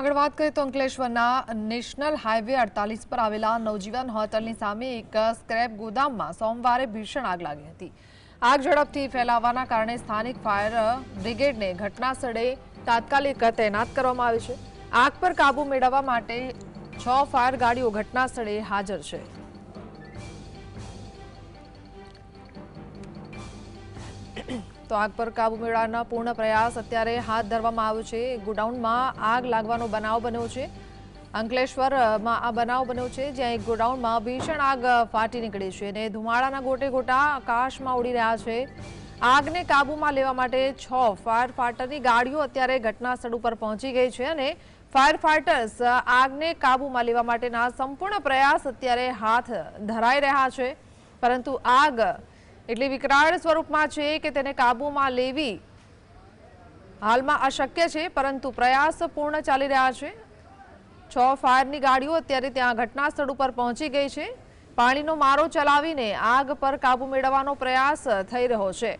આગળ વાત કરીએ તો અંકલેશ્વરના નેશનલ હાઈવે અડતાલીસ પર આવેલા નવજીવન હોટલની સામે એક સ્ક્રેપ ગોદામમાં સોમવારે ભીષણ આગ લાગી હતી. આગ ઝડપથી ફેલાવાના કારણે સ્થાનિક ફાયર બ્રિગેડને ઘટના સ્થળે તાત્કાલિક તૈનાત કરવામાં આવી છે. આગ પર કાબુ મેળવવા માટે છ ફાયર ગાડીઓ ઘટના સ્થળે હાજર છે. તો આગ પર કાબુ મેળવવાના પૂર્ણ પ્રયાસ અત્યારે હાથ ધરવામાં આવ્યો છે. ગોડાઉનમાં આગ લાગવાનો બનાવ બન્યો છે. અંકલેશ્વરમાં આ બનાવ બન્યો છે, જ્યાં એક ગોડાઉનમાં ભીષણ આગ ફાટી નીકળી છે અને ધુમાડાના ગોટે ગોટા આકાશમાં ઉડી રહ્યા છે. આગને કાબૂમાં લેવા માટે છ ફાયર ફાઈટરની ગાડીઓ અત્યારે ઘટના સ્થળ ઉપર પહોંચી ગઈ છે અને ફાયર ફાઈટર્સ આગને કાબૂમાં લેવા માટેના સંપૂર્ણ પ્રયાસ અત્યારે હાથ ધરાઈ રહ્યા છે. પરંતુ આગ એટલી વિકરાળ સ્વરૂપમાં છે કે તેને કાબૂમાં લેવી હાલમાં અશક્ય છે, પરંતુ પ્રયાસ પૂર્ણ ચાલી રહ્યા છે. છ ફાયરની ગાડીઓ અત્યારે ત્યાં ઘટના સ્થળ ઉપર પહોંચી ગઈ છે. પાણીનો મારો ચલાવીને આગ પર કાબુ મેળવવાનો પ્રયાસ થઈ રહ્યો છે.